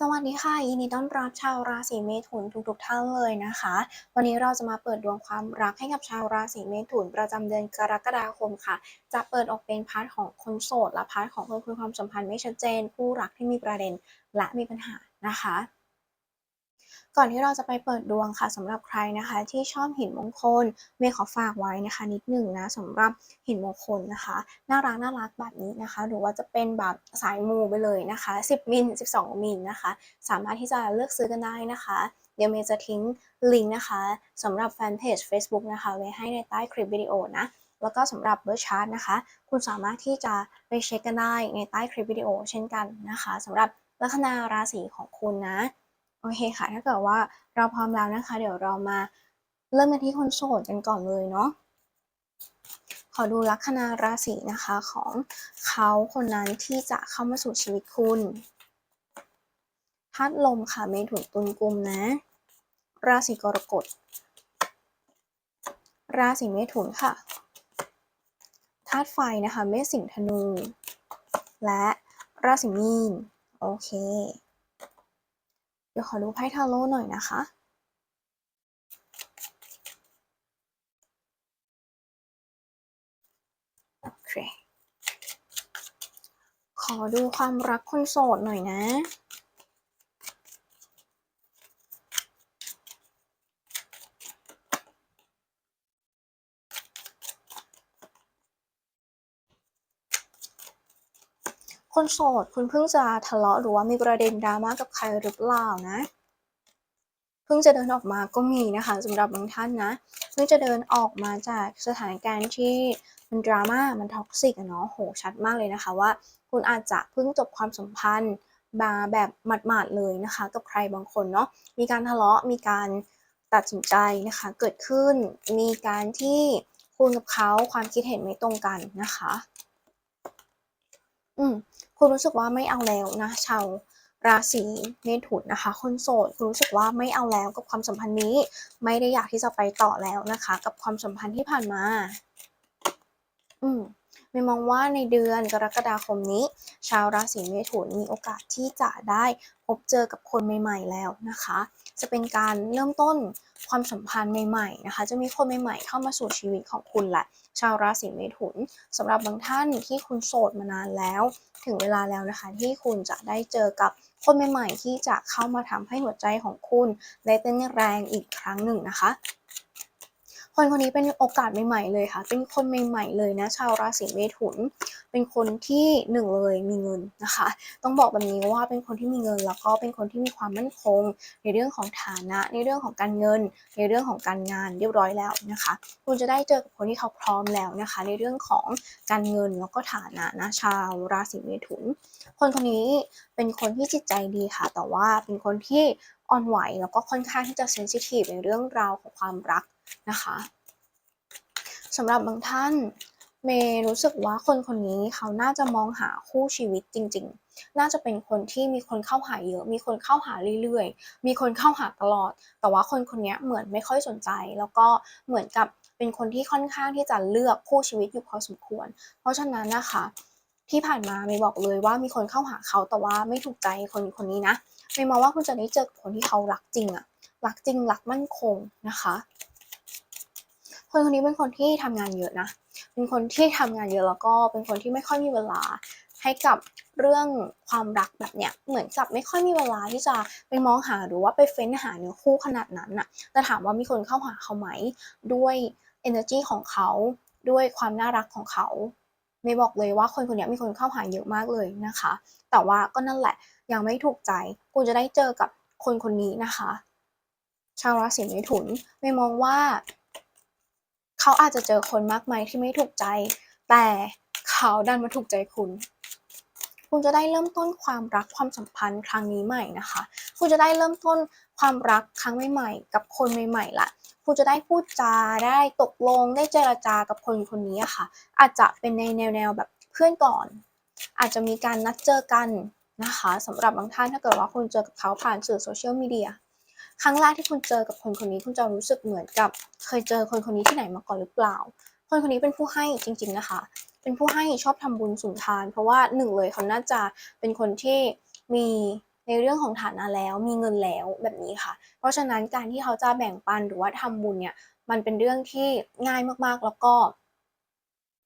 สวัสดีค่ะยินดีต้อนรับชาวราศีเมถุนทุกๆท่านเลยนะคะ วันนี้เราจะมาเปิดดวงความรักให้กับชาวราศีเมถุนประจำเดือนกรกฎาคมค่ะ จะเปิดออกเป็นพาร์ทของคนโสดและพาร์ทของคนคุยความสัมพันธ์ไม่ชัดเจน คู่รักที่มีประเด็นและมีปัญหานะคะ ก่อนที่เราจะไปเปิดดวงค่ะสำหรับใครนะคะ ที่ชอบหินมงคลเมย์ขอฝากไว้นะคะ นิดหนึ่งนะสำหรับหินมงคลนะคะน่ารักน่ารักแบบนี้นะคะ หรือว่าจะเป็นแบบสายมูไปเลยนะคะ 10มิล12มิลนะคะ สามารถที่จะเลือกซื้อกันได้นะคะเดี๋ยวเมย์จะทิ้งลิงก์นะคะสำหรับแฟนเพจ Facebook นะคะไว้ให้ในใต้คลิปวิดีโอนะแล้วก็สำหรับเบอร์ชาร์ตนะคะ คุณสามารถที่จะไปเช็คกันได้ในใต้คลิปวิดีโอเช่นกันนะคะสำหรับลัคนาราศีของคุณนะ โอเคค่ะ ถ้าเกิดว่าเราพร้อมแล้วนะคะ เดี๋ยวเรามาเริ่มกันที่คนโสดกันก่อนเลยเนาะขอดูลัคนาราศีนะคะของเขาคนนั้นที่จะเข้ามาสู่ชีวิตคุณธาตุลมค่ะเมถุนตุลกุมนะ ราศีกรกฎ ราศีเมถุนค่ะธาตุไฟนะคะ เมษสิงห์ธนู และราศีมีน โอเค เดี๋ยวขอดูไพ่ทาโร่หน่อยนะคะ โอเค ขอดูความรักคนโสดหน่อยนะ คนโสด คุณเพิ่งจะทะเลาะหรือว่ามีประเด็นดราม่ากับใครหรือเปล่านะ เพิ่งจะเดินออกมาก็มีนะคะสำหรับบางท่านนะ เพิ่งจะเดินออกมาจากสถานการณ์ที่มันดราม่ามันท็อกซิกเนาะโหชัดมากเลยนะคะว่า คุณอาจจะเพิ่งจบความสัมพันธ์มาแบบหมาดๆเลยนะคะ กับใครบางคนเนาะมีการทะเลาะมีการตัดสินใจนะคะ เกิดขึ้นมีการที่คุณกับเขาความคิดเห็นไม่ตรงกันนะคะ อืม คุณรู้สึกว่าไม่เอาแล้วนะชาวราศีเมถุนนะคะ คนโสดคุณรู้สึกว่าไม่เอาแล้วกับความสัมพันธ์นี้ ไม่ได้อยากที่จะไปต่อแล้วนะคะ กับความสัมพันธ์ที่ผ่านมา อืม ไม่มองว่าในเดือนกรกฎาคมนี้ ชาวราศีเมถุนมีโอกาสที่จะได้พบเจอกับคนใหม่ ๆ แล้วนะคะ จะเป็นการเริ่มต้นความสัมพันธ์ใหม่ๆนะคะ จะมีคนใหม่ๆ เข้ามาสู่ชีวิตของคุณแหละ ชาวราศีเมถุนสำหรับบางท่านที่คุณโสดมานานแล้ว ถึงเวลาแล้วนะคะ ที่คุณจะได้เจอกับคนใหม่ๆ ที่จะเข้ามาทำให้หัวใจของคุณ ได้เต้นแรงอีกครั้งหนึ่งนะคะ คนคนนี้เป็นโอกาสใหม่ๆเลยค่ะ เป็นคนใหม่ๆเลยนะ ชาวราศีเมถุน เป็นคนที่หนึ่งเลยมีเงินนะคะ ต้องบอกแบบนี้ว่าเป็นคนที่มีเงินแล้วก็เป็นคนที่มีความมั่นคง ในเรื่องของฐานะ ในเรื่องของการเงิน ในเรื่องของการงานเรียบร้อยแล้วนะคะ คุณจะได้เจอกับคนที่เขาพร้อมแล้วนะคะ ในเรื่องของการเงินแล้วก็ฐานะนะชาวราศีเมถุน คนคนนี้เป็นคนที่จิตใจดีค่ะ แต่ว่าเป็นคนที่ อ่อนไหวแล้วก็ค่อนข้างที่จะเซนซิทีฟในเรื่องราวของความรักนะคะสำหรับบางท่านเมย์รู้สึกว่าคนคนนี้เขาน่าจะมองหาคู่ชีวิตจริง ๆ น่าจะเป็นคนที่มีคนเข้าหาเยอะ มีคนเข้าหาเรื่อยๆ มีคนเข้าหาตลอด แต่ว่าคนคนนี้เหมือนไม่ค่อยสนใจ แล้วก็เหมือนกับเป็นคนที่ค่อนข้างที่จะเลือกคู่ชีวิตอยู่พอสมควร เพราะฉะนั้นนะคะ ที่ผ่านมาเมย์บอกเลยว่ามีคนเข้าหาเขาแต่ว่าไม่ถูกใจคนคนนี้นะเมย์มองว่าคุณจะได้เจอคนที่เขารักจริงอะรักจริงรักมั่นคงนะคะคนคนนี้เป็นคนที่ทำงานเยอะนะ เป็นคนที่ทำงานเยอะแล้วก็เป็นคนที่ไม่ค่อยมีเวลาให้กับเรื่องความรักแบบเนี้ย เหมือนกับไม่ค่อยมีเวลาที่จะไปมองหาหรือว่าไปเฟ้นหาเนื้อคู่ขนาดนั้นน่ะ แต่ถามว่ามีคนเข้าหาเขาไหม ด้วย energy ของเขา ด้วยความน่ารักของเขา ไม่บอกเลยว่าคนคนนี้มีคนเข้าหาเยอะมากเลยนะคะ แต่ว่าก็นั่นแหละยังไม่ถูกใจคุณจะได้เจอกับคนคนนี้นะคะ ชาวราศีเมถุนไม่มองว่า เขาอาจจะเจอคนมากมายที่ไม่ถูกใจ แต่เขาดันมาถูกใจคุณ คุณจะได้เริ่มต้นความรักความสัมพันธ์ครั้งนี้ใหม่นะคะ คุณจะได้เริ่มต้นความรักครั้งใหม่ๆกับคนใหม่ๆละ คุณจะได้พูดจาได้ตกลงได้เจรจากับคนคนนี้ค่ะ อาจจะเป็นในแนวๆแบบเพื่อนก่อน อาจจะมีการนัดเจอกันนะคะสำหรับบางท่านถ้าเกิดว่าคุณเจอกับเขาผ่านสื่อโซเชียลมีเดียครั้งแรกที่คุณเจอกับคนคนนี้คุณจะรู้สึกเหมือนกับ เคยเจอคนคนนี้ที่ไหนมาก่อนหรือเปล่า คนคนนี้เป็นผู้ให้จริง ๆนะคะ เป็นผู้ให้ชอบทำบุญสุนทาน เพราะว่าหนึ่งเลยเขาน่าจะเป็นคนที่มี ในเรื่องของฐานะแล้วมีเงินแล้วแบบนี้ค่ะ เพราะฉะนั้นการที่เขาจะแบ่งปันหรือว่าทำบุญเนี่ยมันเป็นเรื่องที่ง่ายมากๆแล้วก็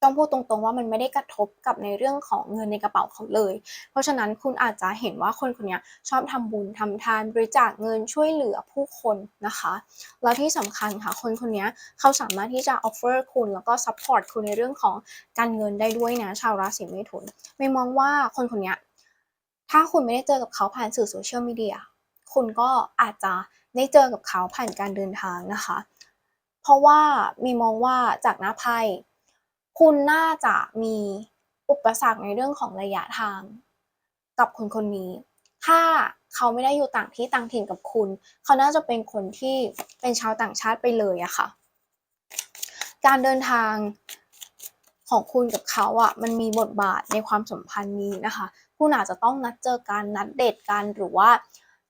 ต้องพูดตรงๆว่ามันไม่ได้กระทบกับในเรื่องของเงินในกระเป๋าเขาเลย เพราะฉะนั้นคุณอาจจะเห็นว่าคนคนนี้ชอบทำบุญทำทานบริจาคเงินช่วยเหลือผู้คนนะคะ แล้วที่สำคัญค่ะคนคนนี้เขาสามารถที่จะ offer คุณแล้วก็ support คุณในเรื่องของการเงินได้ด้วยนะชาวราศีเมถุน ไม่มองว่าคนคนนี้ ถ้าคุณไม่ได้เจอกับเขาผ่านสื่อโซเชียลมีเดียคุณก็อาจจะได้เจอกับเขาผ่านการเดินทางนะคะ เพราะว่ามีมองว่าจากหน้าไพ่คุณน่าจะมีอุปสรรคในเรื่องของระยะทาง กับคนคนนี้ ถ้าเขาไม่ได้อยู่ต่างที่ต่างถิ่นกับคุณ เขาน่าจะเป็นคนที่เป็นชาวต่างชาติไปเลยอะค่ะ การเดินทางของคุณกับเขาอะมันมีบทบาทในความสัมพันธ์นี้นะคะ คุณอาจจะต้องนัดเจอกันนัดเดทกันหรือว่า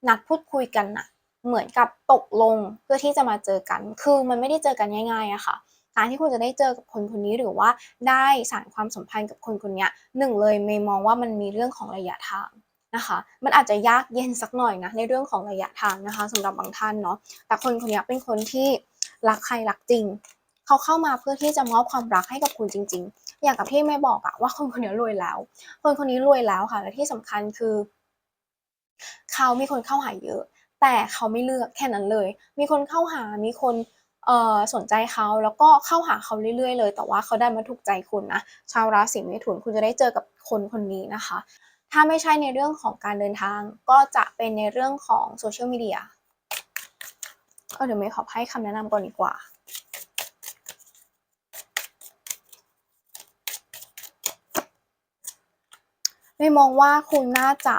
นัดพูดคุยกันนะเหมือนกับตกลงเพื่อที่จะมาเจอกัน คือมันไม่ได้เจอกันง่ายๆอะค่ะ การที่คุณจะได้เจอกับคนคนนี้หรือว่าได้สานความสัมพันธ์กับคนคนนี้หนึ่งเลยเมย์มองว่ามันมีเรื่องของระยะทางนะคะ มันอาจจะยากเย็นสักหน่อยนะในเรื่องของระยะทางนะคะสำหรับบางท่านเนาะ แต่คนคนนี้เป็นคนที่รักใครรักจริง เขาเข้ามาเพื่อที่จะมอบความรักให้กับคุณจริง ๆ อย่างกับที่แม่บอกอะว่าคนคนนี้รวยแล้ว คนคนนี้รวยแล้วค่ะและที่สำคัญคือ เขามีคนเข้าหาเยอะ แต่เขาไม่เลือกแค่นั้นเลย มีคนเข้าหามีคนเอ่อสนใจเขาแล้วก็เข้าหาเขาเรื่อยๆ เลย แต่ว่าเขาได้มาถูกใจคุณนะชาวราศีเมถุนคุณจะได้เจอกับคนคนนี้นะคะ ถ้าไม่ใช่ในเรื่องของการเดินทางก็จะเป็นในเรื่องของโซเชียลมีเดียก็เดี๋ยวเมย์ขอให้คำแนะนำก่อนดีกว่า ไม่มองว่าคุณน่าจะ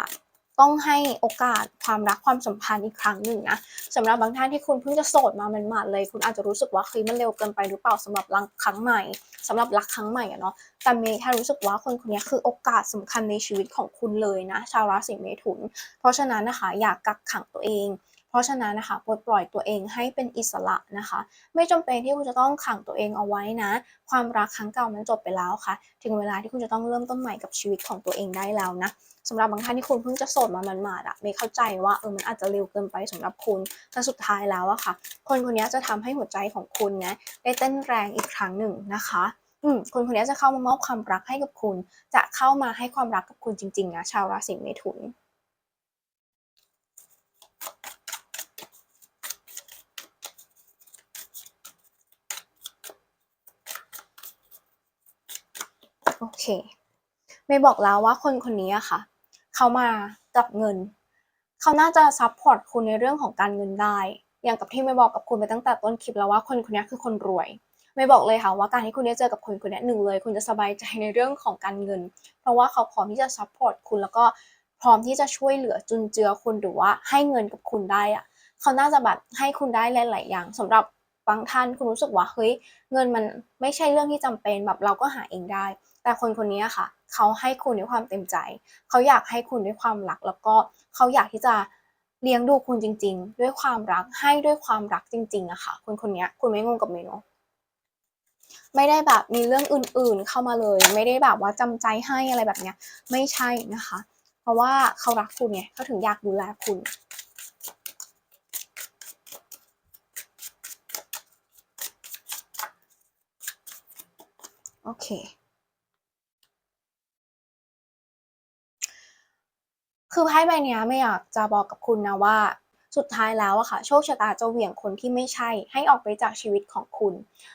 ต้องให้โอกาสความรักความสัมพันธ์อีกครั้งหนึ่งนะสำหรับบางท่านที่คุณเพิ่งจะโสดมามันมาเลย คุณอาจจะรู้สึกว่าเฮ้ยมันเร็วเกินไปหรือเปล่าสำหรับรักครั้งใหม่สำหรับรักครั้งใหม่อะเนาะแต่เมย์แค่รู้สึกว่าคนคนนี้คือโอกาสสำคัญในชีวิตของคุณเลยนะ ชาวราศีเมถุน เพราะฉะนั้นนะคะ อย่ากกักขังตัวเอง ราะฉะนั้นนะคะปลดปล่อยตัวเองให้เป็นอิสระนะคะ ไม่จำเป็นที่คุณจะต้องขังตัวเองเอาไว้นะ ความรักครั้งเก่ามันจบไปแล้วค่ะ ถึงเวลาที่คุณจะต้องเริ่มต้นใหม่กับชีวิตของตัวเองได้แล้วนะสำหรับบางท่านที่คุณเพิ่งจะโสดมามันมาดๆอะไม่เข้าใจว่าเออมันอาจจะเร็วเกินไปสำหรับคุณแต่สุดท้ายแล้วอะค่ะ คนคนนี้จะทำให้หัวใจของคุณนะได้เต้นแรงอีกครั้งหนึ่งนะคะอืมคนคนนี้จะเข้ามามอบความรักให้กับคุณ จะเข้ามาให้ความรักกับคุณจริงๆนะชาวราศีเมถุน โอเคเมย์บอกแล้วว่าคนคนนี้อะค่ะ เขามากับเงิน เขาน่าจะซัพพอร์ตคุณในเรื่องของการเงินได้ อย่างกับที่เมย์บอกกับคุณไปตั้งแต่ต้นคลิปแล้วว่าคนคนนี้คือคนรวยเมย์บอกเลยค่ะว่าการที่คุณได้เจอกับคนคนนี้หนึ่งเลย คุณจะสบายใจในเรื่องของการเงิน เพราะว่าเขาพร้อมที่จะซัพพอร์ตคุณแล้วก็พร้อมที่จะช่วยเหลือจุนเจือคุณหรือว่าให้เงินกับคุณได้อะเขาน่าจะแบบให้คุณได้หลาย ๆ อย่างสำหรับบางท่านคุณรู้สึกว่าเฮ้ยเงินมันไม่ใช่เรื่องที่จำเป็นแบบเราก็หาเองได้ แต่คนคนนี้ค่ะ เขาให้คุณด้วยความเต็มใจ เขาอยากให้คุณด้วยความรัก แล้วก็เขาอยากที่จะเลี้ยงดูคุณจริง ๆ ด้วยความรักให้ด้วยความรักจริงๆอะค่ะ คนคนนี้คุณไม่งงกับเมนาะไม่ได้แบบมีเรื่องอื่นๆเข้ามาเลย ไม่ได้แบบว่าจำใจให้อะไรแบบเนี้ย ไม่ใช่นะคะ เพราะว่าเขารักคุณไงเขาถึงอยากดูแลคุณโอเค คือไพ่ใบนี้ไม่อยากจะบอกกับคุณนะว่า สุดท้ายแล้วอะค่ะ โชคชะตาจะเหวี่ยงคนที่ไม่ใช่ ให้ออกไปจากชีวิตของคุณ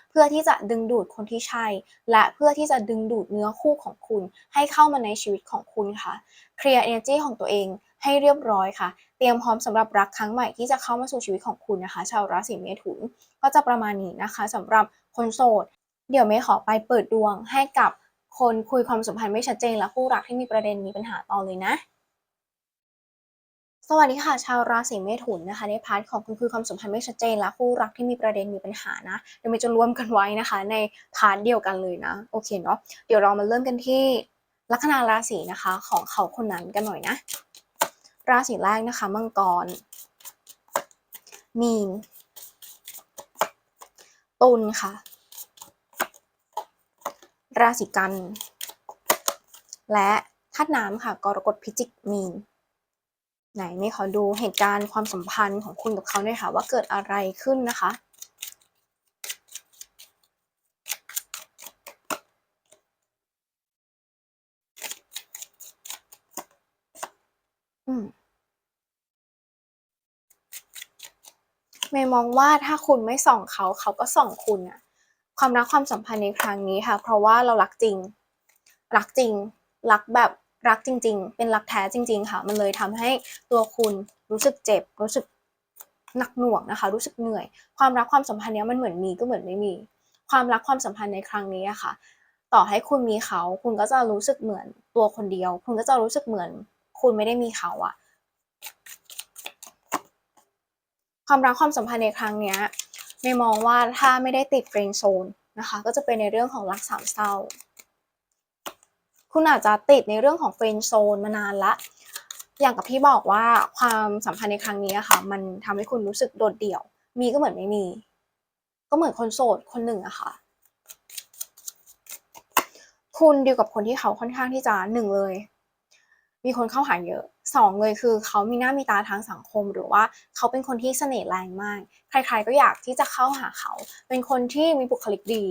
เพื่อที่จะดึงดูดคนที่ใช่ และเพื่อที่จะดึงดูดเนื้อคู่ของคุณ ให้เข้ามาในชีวิตของคุณค่ะเคลียร์ energy ของตัวเองให้เรียบร้อยค่ะ เตรียมพร้อมสำหรับรักครั้งใหม่ที่จะเข้ามาสู่ชีวิตของคุณนะคะ ชาวราศีเมถุนก็จะประมาณนี้นะคะสำหรับคนโสด เดี๋ยวเมย์ขอไปเปิดดวงให้กับคนคุยความสัมพันธ์ไม่ชัดเจนและคู่รักที่มีประเด็นมีปัญหาต่อเลยนะ สวัสดีค่ะชาวราศีเมถุนนะคะในพาร์ทของคุณคุยความสัมพันธ์ไม่ชัดเจนและคู่รักที่มีประเด็นมีปัญหานะเดี๋ยวมย์จะรวมกันไว้นะคะ ในพาร์ทเดียวกันเลยนะโอเคเนาะเดี๋ยวเรามาเริ่มกันที่ลัคนาราศีนะคะ ของเขาคนนั้นกันหน่อยนะ ราศีแรกนะคะมังกร มีน ตุลค่ะ ราศีกัน และธาตุน้ำค่ะกรกฎพิจิกมีน ไหนนี่ขอดูเหตุการณ์ความสัมพันธ์ของคุณกับเขาหน่อยค่ะ ว่าเกิดอะไรขึ้นนะคะ อืมเมย์มองว่าถ้าคุณไม่ส่องเขาเขาก็ส่องคุณอะความรักความสัมพันธ์ในครั้งนี้ค่ะ เพราะว่าเรารักจริง รักจริง รักแบบ รักจริง ๆ เป็นรักแท้จริง ๆ ค่ะ มันเลยทำให้ตัวคุณรู้สึกเจ็บ รู้สึกหนักหน่วงนะคะ รู้สึกเหนื่อย ความรักความสัมพันธ์เนี้ยมันเหมือนมีก็เหมือนไม่มี ความรักความสัมพันธ์ในครั้งนี้อะค่ะ ต่อให้คุณมีเขา คุณก็จะรู้สึกเหมือนตัวคนเดียว คุณก็จะรู้สึกเหมือน คุณไม่ได้มีเขาอะความรักความสัมพันธ์ในครั้งเนี้ยเมย์มองว่าถ้าไม่ได้ติดเฟรนโซนนะคะ ก็จะเป็นในเรื่องของรักสามเศร้า คุณอาจจะติดในเรื่องของเฟรนด์โซนมานานละ อย่างกับพี่บอกว่าความสัมพันธ์ในครั้งนี้อะค่ะ มันทำให้คุณรู้สึกโดดเดี่ยว มีก็เหมือนไม่มี ก็เหมือนคนโสดคนหนึ่งอะค่ะ คุณดีลกับคนที่เขาค่อนข้างที่จะหนึ่งเลย มีคนเข้าหาเยอะสองเลยคือเขามีหน้ามีตาทางสังคม หรือว่าเขาเป็นคนที่เสน่ห์แรงมาก ใครๆก็อยากที่จะเข้าหาเขา เป็นคนที่มีบุคลิกดี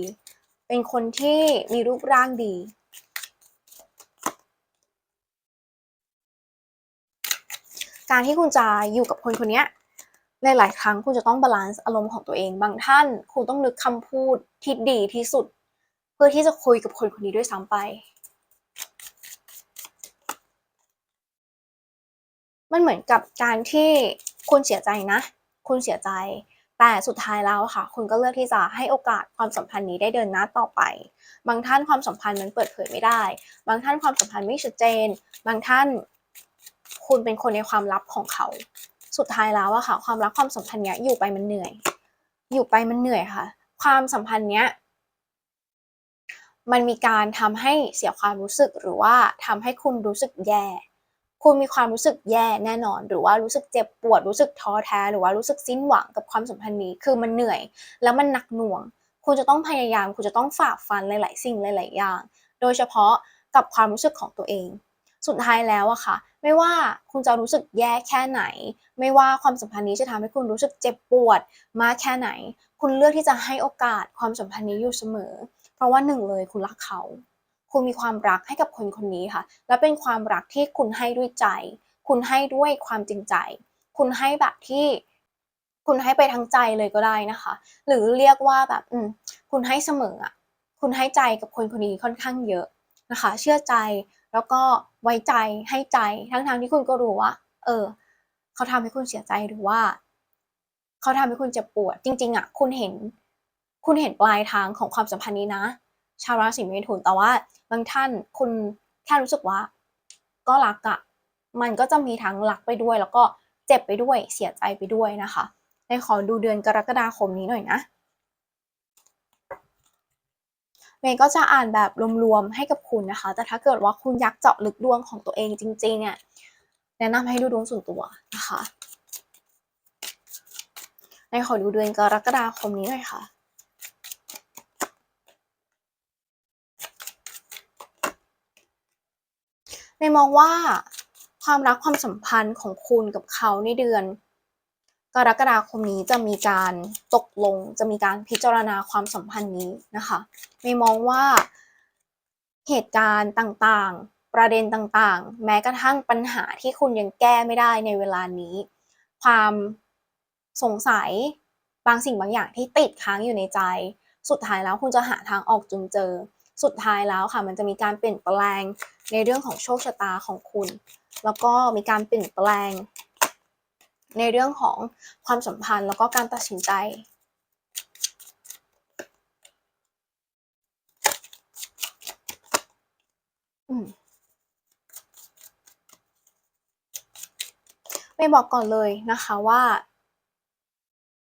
เป็นคนที่มีรูปร่างดี การที่คุณจะอยู่กับคนคนนี้หลายๆครั้งคุณจะต้องบาลานซ์อารมณ์ของตัวเอง บางท่านคุณต้องนึกคำพูดที่ดีที่สุด เพื่อที่จะคุยกับคนคนนี้ด้วยซ้ำไป มันเหมือนกับการที่คุณเสียใจนะ คุณเสียใจ แต่สุดท้ายแล้วค่ะ คุณก็เลือกที่จะให้โอกาสความสัมพันธ์นี้ได้เดินหน้าต่อไป บางท่านความสัมพันธ์มันเปิดเผยไม่ได้ บางท่านความสัมพันธ์ไม่ชัดเจน บางท่าน คุณเป็นคนในความลับของเขา สุดท้ายแล้วอะค่ะ ความรักความสัมพันธ์เนี้ยอยู่ไปมันเหนื่อย อยู่ไปมันเหนื่อยค่ะ ความสัมพันธ์เนี้ยมันมีการทำให้เสียความรู้สึกหรือว่าทำให้คุณรู้สึกแย่ คุณมีความรู้สึกแย่แน่นอน หรือว่ารู้สึกเจ็บปวด รู้สึกท้อแท้ หรือว่ารู้สึกสิ้นหวังกับความสัมพันธ์นี้ คือมันเหนื่อย แล้วมันหนักหน่วง คุณจะต้องพยายาม คุณจะต้องฝ่าฟันหลาย ๆ สิ่งหลาย ๆ อย่าง โดยเฉพาะกับความรู้สึกของตัวเอง สุดท้ายแล้วอะค่ะ ไม่ว่าคุณจะรู้สึกแย่แค่ไหน ไม่ว่าความสัมพันธ์นี้จะทำให้คุณรู้สึกเจ็บปวดมากแค่ไหน คุณเลือกที่จะให้โอกาสความสัมพันธ์นี้อยู่เสมอ เพราะว่าหนึ่งเลยคุณรักเขา คุณมีความรักให้กับคนคนนี้ค่ะ และเป็นความรักที่คุณให้ด้วยใจ คุณให้ด้วยความจริงใจ คุณให้แบบที่คุณให้ไปทั้งใจเลยก็ได้นะคะ หรือเรียกว่าแบบอืมคุณให้เสมออะคุณให้ใจกับคนคนนี้ค่อนข้างเยอะนะคะ เชื่อใจแล้วก็ ไว้ใจให้ใจทั้งๆที่คุณก็รู้ว่า เออ เขาทำให้คุณเสียใจหรือว่า เขาทำให้คุณเจ็บปวด จริง ๆอะคุณเห็น คุณเห็นปลายทางของความสัมพันธ์นี้นะ ชาวราศีเมถุนแต่ว่า บางท่านคุณแค่รู้สึกว่า ก็รักอะมันก็จะมีทั้งรักไปด้วย แล้วก็เจ็บไปด้วยเสียใจไปด้วยนะคะในขอดูเดือนกรกฎาคมนี้หน่อยนะ เมย์ก็จะอ่านแบบรวมๆให้กับคุณนะคะ แต่ถ้าเกิดว่าคุณอยากเจาะลึกดวงของตัวเองจริงๆอะแนะนำให้ดูดวงส่วนตัวนะคะในขอดูเดือนกรกฎาคมนี้หน่อยค่ะเมย์มองว่าความรักความสัมพันธ์ของคุณกับเขาในเดือน กรกฎาคมนี้จะมีการตกลง จะมีการพิจารณาความสัมพันธ์นี้นะคะเมย์มองว่าเหตุการณ์ต่างๆ ประเด็นต่างๆ แม้กระทั่งปัญหาที่คุณยังแก้ไม่ได้ในเวลานี้ ความสงสัยบางสิ่งบางอย่างที่ติดค้างอยู่ในใจ สุดท้ายแล้วคุณจะหาทางออกจนเจอ สุดท้ายแล้วค่ะ มันจะมีการเปลี่ยนแปลงในเรื่องของโชคชะตาของคุณ แล้วก็มีการเปลี่ยนแปลง ในเรื่องของความสัมพันธ์แล้วก็การตัดสินใจอืมเมย์บอกก่อนเลยนะคะว่า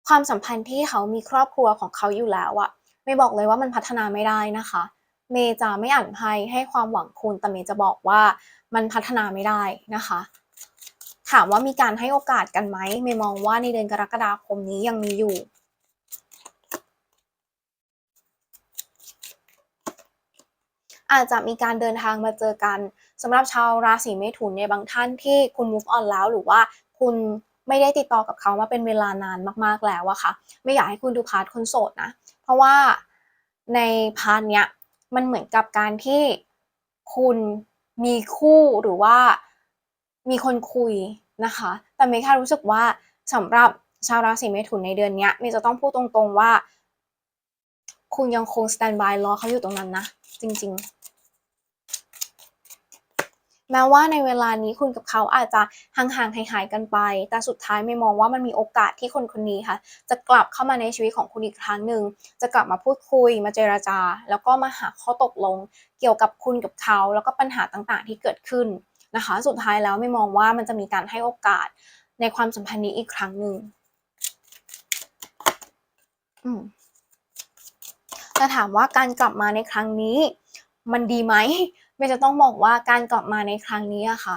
ความสัมพันธ์ที่เขามีครอบครัวของเขาอยู่แล้วอะเมย์บอกเลยว่ามันพัฒนาไม่ได้นะคะ เมย์จะไม่อ่านไพ่ให้ความหวังคุณแต่เมย์จะบอกว่ามันพัฒนาไม่ได้นะคะ ถามว่ามีการให้โอกาสกันไหมเมย์มองว่าในเดือนกรกฎาคมนี้ยังมีอยู่อาจจะมีการเดินทางมาเจอกันสำหรับชาวราศีเมถุนเนี่ยบางท่านที่คุณ move on แล้วหรือว่าคุณไม่ได้ติดต่อกับเขามาเป็นเวลานานมากๆแล้วอะค่ะ ไม่อยากให้คุณดูพาร์ทคนโสดนะ เพราะว่าในพาร์ทเนี้ยมันเหมือนกับการที่คุณมีคู่หรือว่า มีคนคุยนะคะ แต่เมย์แค่รู้สึกว่าสำหรับชาวราศีเมถุนในเดือนเนี้ยเมย์จะต้องพูดตรงๆว่า คุณยังคงสแตนบายรอเขาอยู่ตรงนั้นนะ จริงๆ แม้ว่าในเวลานี้คุณกับเขาอาจจะห่างๆหายๆกันไป แต่สุดท้ายไม่มองว่ามันมีโอกาสที่คนคนนี้ค่ะ จะกลับเข้ามาในชีวิตของคุณอีกครั้งหนึ่งจะกลับมาพูดคุยมาเจราจา แล้วก็มาหาข้อตกลง เกี่ยวกับคุณกับเขา แล้วก็ปัญหาต่างๆ ที่เกิดขึ้น นะคะ สุดท้ายแล้วไม่มองว่ามันจะมีการให้โอกาสในความสัมพันธ์นี้อีกครั้งหนึ่งจะถามว่าการกลับมาในครั้งนี้ มันดีไหมไม่จะต้องบอกว่าการกลับมาในครั้งนี้อะค่ะ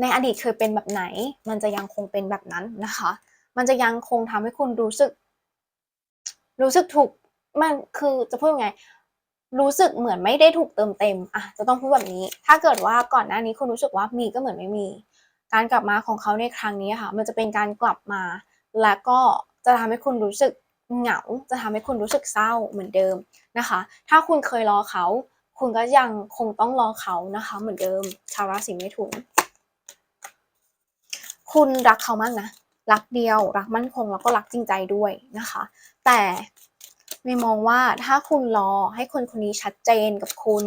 ในอดีตเคยเป็นแบบไหน มันจะยังคงเป็นแบบนั้นนะคะ มันจะยังคงทำให้คุณรู้สึก รู้สึกถูกมันคือจะพูดยังไง รู้สึกเหมือนไม่ได้ถูกเติมเต็มอะจะต้องพูดแบบนี้ ถ้าเกิดว่าก่อนหน้านี้คุณรู้สึกว่ามีก็เหมือนไม่มี การกลับมาของเขาในครั้งนี้ค่ะ มันจะเป็นการกลับมา แล้วก็จะทำให้คุณรู้สึกเหงา จะทำให้คุณรู้สึกเศร้าเหมือนเดิมนะคะ ถ้าคุณเคยรอเขา คุณก็ยังคงต้องรอเขานะคะ เหมือนเดิม ชาวราศีเมถุน คุณรักเขามากนะ รักเดียว รักมั่นคงแล้วก็รักจริงใจด้วยนะคะ แต่ ไม่มองว่าถ้าคุณรอให้คนคนนี้ชัดเจนกับคุณ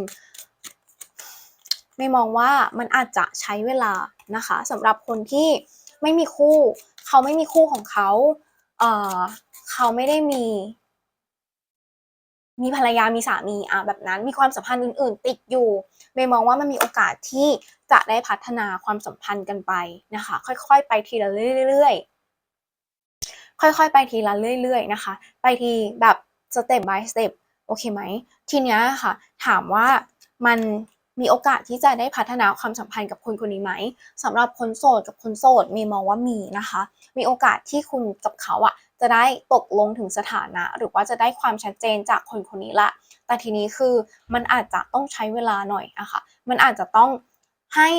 ไม่มองว่ามันอาจจะใช้เวลานะคะสำหรับคนที่ไม่มีคู่ เขาไม่มีคู่ของเขาเอ่อเขาไม่ได้มี มีภรรยามีสามีอะแบบนั้นมีความสัมพันธ์อื่น ๆ ติดอยู่เมย์มองว่ามันมีโอกาสที่จะได้พัฒนาความสัมพันธ์กันไปนะคะ ค่อย ๆ ไปทีละเรื่อยๆค่อยๆ ไปทีละเรื่อย ๆ นะคะ ไปทีแบบ สเต็ป by สเต็ปโอเคไหม ทีเนี้ยค่ะ ถามว่ามันมีโอกาสที่จะได้พัฒนาความสัมพันธ์กับคนคนนี้ไหมสำหรับคนโสดกับคนโสดมีมองว่ามีนะคะ มีโอกาสที่คุณกับเขาอะจะได้ตกลงถึงสถานะ หรือว่าจะได้ความชัดเจนจากคนคนนี้ละ แต่ทีนี้คือมันอาจจะต้องใช้เวลาหน่อยอะค่ะ มันอาจจะต้องให้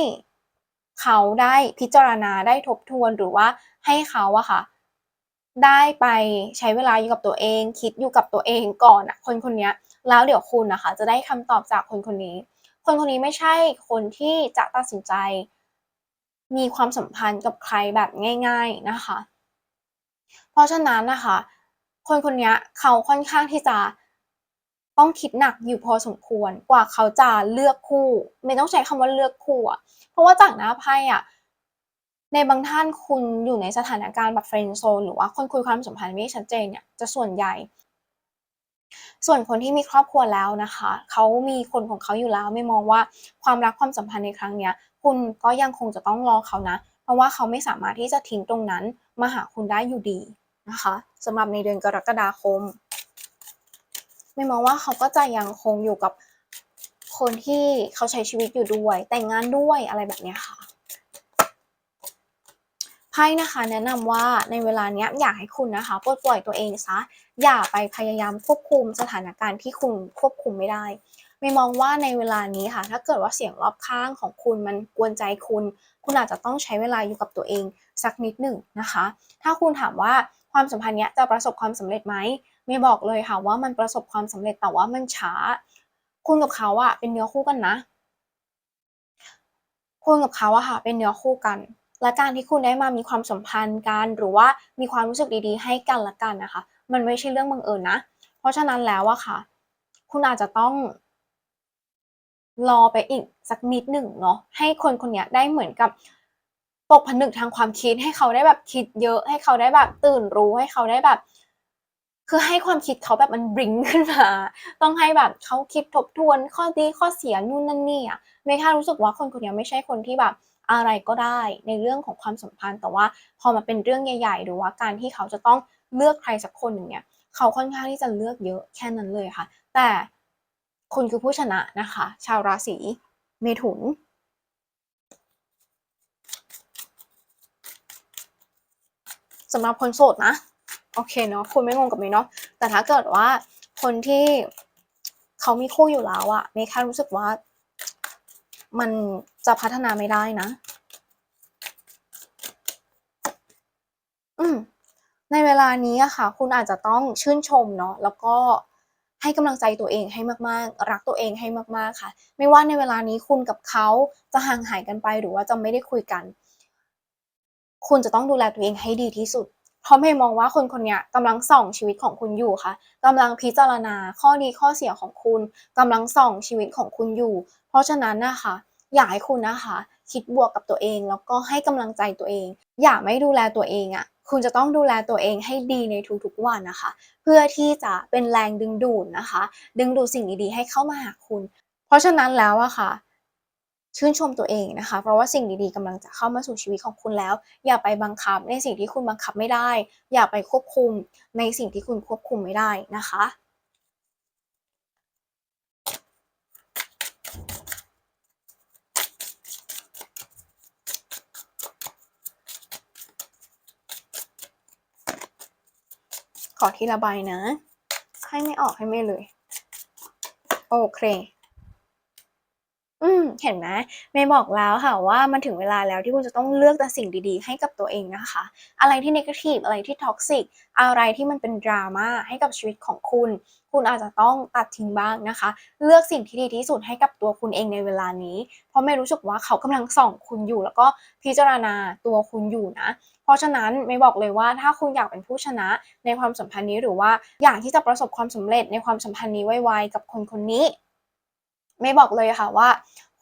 เขาได้พิจารณาได้ทบทวนหรือว่าให้เขาอะค่ะ ได้ไปใช้เวลาอยู่กับตัวเอง คิดอยู่กับตัวเองก่อนอะคนคนนี้แล้วเดี๋ยวคุณนะคะ จะได้คำตอบจากคนคนนี้ คนคนนี้ไม่ใช่คนที่จะตัดสินใจ มีความสัมพันธ์กับใครแบบง่าย ๆนะคะ เพราะฉะนั้นนะคะ คนคนนี้เขาค่อนข้างที่จะต้องคิดหนักอยู่พอสมควรกว่าเขาจะเลือกคู่ ไม่ต้องใช้คำว่าเลือกคู่อะเพราะว่าจากหน้าไพ่อะ ในบางท่านคุณอยู่ในสถานการณ์แบบเฟรนด์โซนหรือว่าคนคุยความสัมพันธ์ไม่ชัดเจนเนี่ยจะส่วนใหญ่ ส่วนคนที่มีครอบครัวแล้วนะคะเขามีคนของเขาอยู่แล้วไม่มองว่าความรักความสัมพันธ์ในครั้งเนี้ย คุณก็ยังคงจะต้องรอเขานะ เพราะว่าเขาไม่สามารถที่จะทิ้งตรงนั้นมาหาคุณได้อยู่ดีนะคะสำหรับในเดือนกรกฎาคม ไม่มองว่าเขาก็จะยังคงอยู่กับคนที่เขาใช้ชีวิตอยู่ด้วย แต่งงานด้วยอะไรแบบนี้ค่ะ ไพ่นะคะแนะนำว่าในเวลาเนี้ยอยากให้คุณนะคะปลดปล่อยตัวเองซะอย่าไปพยายามควบคุมสถานการณ์ที่คุณควบคุมไม่ได้ไม่มองว่าในเวลานี้ค่ะ ถ้าเกิดว่าเสียงรอบข้างของคุณมันกวนใจคุณ คุณอาจจะต้องใช้เวลาอยู่กับตัวเองสักนิดหนึ่งนะคะ ถ้าคุณถามว่าความสัมพันธ์เนี้ยจะประสบความสำเร็จไหมไม่บอกเลยค่ะว่ามันประสบความสำเร็จแต่ว่ามันช้า คุณกับเขาอะเป็นเนื้อคู่กันนะ คุณกับเขาอะค่ะ เป็นเนื้อคู่กัน และการที่คุณได้มามีความสัมพันธ์กัน หรือว่ามีความรู้สึกดีๆ ให้กันละกันนะคะ มันไม่ใช่เรื่องบังเอิญนะ เพราะฉะนั้นแล้วอะค่ะ คุณอาจจะต้อง รอไปอีกสักนิดหนึ่งเนาะให้คนคนนี้ได้เหมือนกับตกผนึกทางความคิดให้เขาได้แบบคิดเยอะให้เขาได้แบบตื่นรู้ให้เขาได้แบบ คือให้ความคิดเขาแบบมันบริงขึ้นมา ต้องให้แบบเขาคิดทบทวนข้อดีข้อเสียนู่นนั่นนี่อะเมย์แค่รู้สึกว่าคนคนนี้ไม่ใช่คนที่แบบ อะไรก็ได้ในเรื่องของความสัมพันธ์ แต่ว่าพอมาเป็นเรื่องใหญ่ ๆ หรือว่าการที่เขาจะต้องเลือกใครสักคนหนึ่งเนี่ยเขาค่อนข้างที่จะเลือกเยอะแค่นั้นเลยค่ะ แต่คุณคือผู้ชนะนะคะ ชาวราศีเมถุนสำหรับคนโสดนะ โอเคเนาะคุณไม่งงกับเมย์เนาะแต่ถ้าเกิดว่าคนที่เขามีคู่อยู่แล้วอะเมย์แค่รู้สึกว่า มันจะพัฒนาไม่ได้นะ อืมในเวลานี้อะค่ะ คุณอาจจะต้องชื่นชมเนาะแล้วก็ให้กำลังใจตัวเองให้มากๆ รักตัวเองให้มากๆค่ะ ไม่ว่าในเวลานี้คุณกับเขาจะห่างหายกันไปหรือว่าจะไม่ได้คุยกัน คุณจะต้องดูแลตัวเองให้ดีที่สุด เพราะเมย์มองว่าคนคนนี้กำลังส่องชีวิตของคุณอยู่ค่ะกำลังพิจารณาข้อดีข้อเสียของคุณกำลังส่องชีวิตของคุณอยู่ เพราะฉะนั้นนะคะอยากให้คุณนะคะ คิดบวกกับตัวเอง แล้วก็ให้กำลังใจตัวเอง อย่าไม่ดูแลตัวเองอะคุณจะต้องดูแลตัวเองให้ดีในทุกๆวันนะคะ เพื่อที่จะเป็นแรงดึงดูดนะคะ ดึงดูดสิ่งดีๆให้เข้ามาหาคุณ เพราะฉะนั้นแล้วอะค่ะ ชื่นชมตัวเองนะคะ เพราะว่าสิ่งดีๆกำลังจะเข้ามาสู่ชีวิตของคุณแล้ว อย่าไปบังคับในสิ่งที่คุณบังคับไม่ได้ อย่าไปควบคุมในสิ่งที่คุณควบคุมไม่ได้นะคะขอทีละใบนะ ให้ไม่ออกให้ไม่เลย โอเค อืม เห็นไหมเมย์บอกแล้วค่ะว่ามันถึงเวลาแล้วที่คุณจะต้องเลือกแต่สิ่งดีๆ ให้กับตัวเองนะคะ อะไรที่นกาทิฟอะไรที่ toxic อะไรที่มันเป็น drama ให้กับชีวิตของคุณ คุณอาจจะต้องตัดทิ้งบ้างนะคะ เลือกสิ่งที่ดีที่สุดให้กับตัวคุณเองในเวลานี้ เพราะเมย์รู้สึกว่าเขากำลังส่องคุณอยู่ แล้วก็พิจารณาตัวคุณอยู่นะ เพราะฉะนั้นเมย์บอกเลยว่าถ้าคุณอยากเป็นผู้ชนะในความสัมพันธ์นี้หรือว่าอยากที่จะประสบความสำเร็จในความสัมพันธ์นี้ไวๆกับคนคนนี้ เมย์บอกเลยค่ะว่า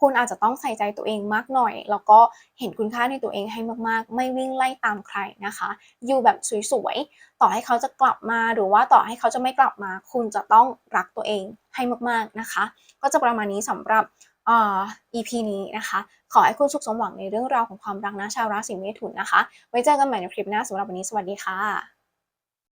คุณอาจจะต้องใส่ใจตัวเองมากหน่อย แล้วก็เห็นคุณค่าในตัวเองให้มากๆ ไม่วิ่งไล่ตามใครนะคะ อยู่แบบสวยๆ ต่อให้เขาจะกลับมาหรือว่าต่อให้เขาจะไม่กลับมา คุณจะต้องรักตัวเองให้มากๆนะคะ ก็จะประมาณนี้สำหรับอ่า EP นี้นะคะ ขอให้คุณสุขสมหวังในเรื่องราวของความรักนะชาวราศีเมถุนนะคะ ไว้เจอกันใหม่ในคลิปหน้าสำหรับวันนี้สวัสดีค่ะ